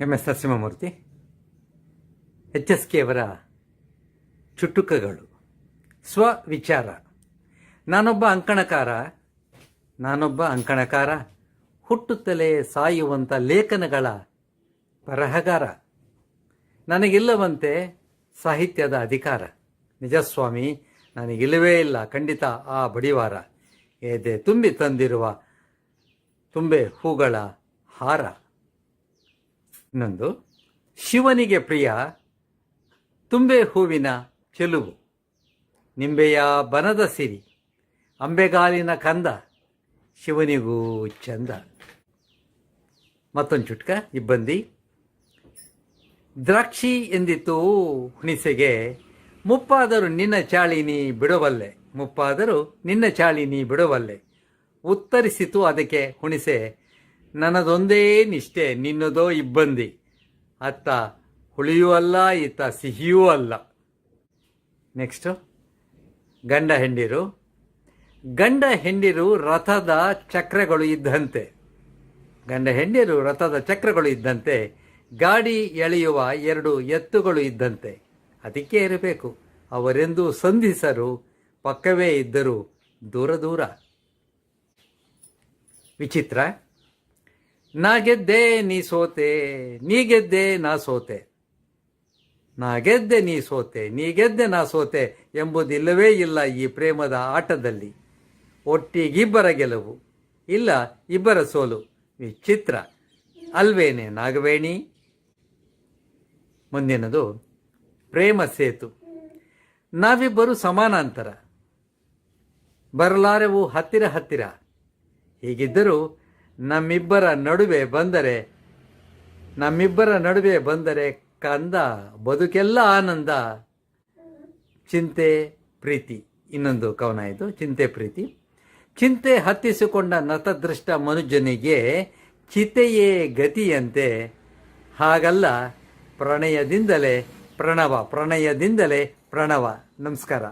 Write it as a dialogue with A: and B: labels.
A: M S Narasimhamurthy H S K ಅವರ ಚುಟುಕಗಳು ಸ್ವವಿಚಾರ ನಾನೊಬ್ಬ ಅಂಕಣಕಾರ ನಾನೊಬ್ಬ ಅಂಕಣಕಾರ, ಹುಟ್ಟುತ್ತಲೇ ಸಾಯುವಂಥ ಲೇಖನಗಳ ಬರಹಗಾರ. ನನಗಿಲ್ಲವಂತೆ ಸಾಹಿತ್ಯದ ಅಧಿಕಾರ. ನಿಜಸ್ವಾಮಿ ನನಗಿಲ್ಲವೇ ಇಲ್ಲ, ಖಂಡಿತ ಆ ಬಡಿವಾರ. ಎದೆ ತುಂಬಿ ತಂದಿರುವ ತುಂಬೆ ಹೂಗಳ ಹಾರ. ಇನ್ನೊಂದು ಶಿವನಿಗೆ ಪ್ರಿಯ ತುಂಬೆ ಹೂವಿನ ಚೆಲುವು, ನಿಂಬೆಯ ಬನದ ಸಿರಿ, ಅಂಬೆಗಾಲಿನ ಕಂದ, ಶಿವನಿಗೂ ಚಂದ. ಮತ್ತೊಂದು ಚುಟ್ಕ, ಇಬ್ಬಂದಿ. ದ್ರಾಕ್ಷಿ ಎಂದಿತ್ತು ಹುಣಿಸೆಗೆ, ಮುಪ್ಪಾದರೂ ನಿನ್ನ ಚಾಳಿನಿ ಬಿಡವಲ್ಲೆ ಮುಪ್ಪಾದರೂ ನಿನ್ನ ಚಾಳಿನಿ ಬಿಡವಲ್ಲೆ ಉತ್ತರಿಸಿತು ಅದಕ್ಕೆ ಹುಣಿಸೆ ನನ್ನದೊಂದೇ ನಿಷ್ಠೆ, ನಿನ್ನದೋ ಇಬ್ಬಂದಿ. ಅತ್ತ ಹುಳಿಯೂ ಅಲ್ಲ ಇತ್ತ ಸಿಹಿಯೂ ಅಲ್ಲ. ನೆಕ್ಸ್ಟು ಗಂಡ ಹೆಂಡಿರು. ಗಂಡ ಹೆಂಡಿರು ರಥದ ಚಕ್ರಗಳು ಇದ್ದಂತೆ. ಗಂಡ ಹೆಂಡಿರು ರಥದ ಚಕ್ರಗಳು ಇದ್ದಂತೆ. ಗಾಡಿ ಎಳೆಯುವ ಎರಡು ಎತ್ತುಗಳು ಇದ್ದಂತೆ. ಅದಕ್ಕೆ ಇರಬೇಕು. ಅವರೆಂದು ಸಂಧಿಸರು, ಪಕ್ಕವೇ ಇದ್ದರು ದೂರ ದೂರ. ವಿಚಿತ್ರ. ನಾ ಗೆದ್ದೆ ನೀ ಸೋತೆ, ನೀ ಗೆದ್ದೆ ನಾ ಸೋತೆ. ನಾ ಗೆದ್ದೆ ನೀ ಸೋತೆ, ನೀ ಗೆದ್ದೆ ನಾ ಸೋತೆ ಎಂಬುದಿಲ್ಲವೇ ಇಲ್ಲ ಈ ಪ್ರೇಮದ ಆಟದಲ್ಲಿ. ಒಟ್ಟಿಗಿಬ್ಬರ ಗೆಲುವು, ಇಲ್ಲ ಇಬ್ಬರ ಸೋಲು ವಿಚಿತ್ರ. ಅಲ್ವೇನೆ ನಾಗವೇಣಿ? ಮುಂದಿನದು, ಪ್ರೇಮ ಸೇತು. ನಾವಿಬ್ಬರು ಸಮಾನಾಂತರ. ಬರಲಾರೆವು ಹತ್ತಿರ ಹತ್ತಿರ. ಹೀಗಿದ್ದರೂ ನಮ್ಮಿಬ್ಬರ ನಡುವೆ ಬಂದರೆ, ನಮ್ಮಿಬ್ಬರ ನಡುವೆ ಬಂದರೆ ಕಂದ, ಬದುಕೆಲ್ಲ ಆನಂದ, ಚಿಂತೆ, ಪ್ರೀತಿ. ಇನ್ನೊಂದು ಕವನ ಇದು, ಚಿಂತೆ, ಪ್ರೀತಿ. ಚಿಂತೆ ಹತ್ತಿಸಿಕೊಂಡ ನತದೃಷ್ಟ ಮನುಜನಿಗೆ ಚಿತೆಯೇ ಗತಿಯಂತೆ. ಹಾಗಲ್ಲ, ಪ್ರಣಯದಿಂದಲೇ ಪ್ರಣವ ಪ್ರಣಯದಿಂದಲೇ ಪ್ರಣವ. ನಮಸ್ಕಾರ.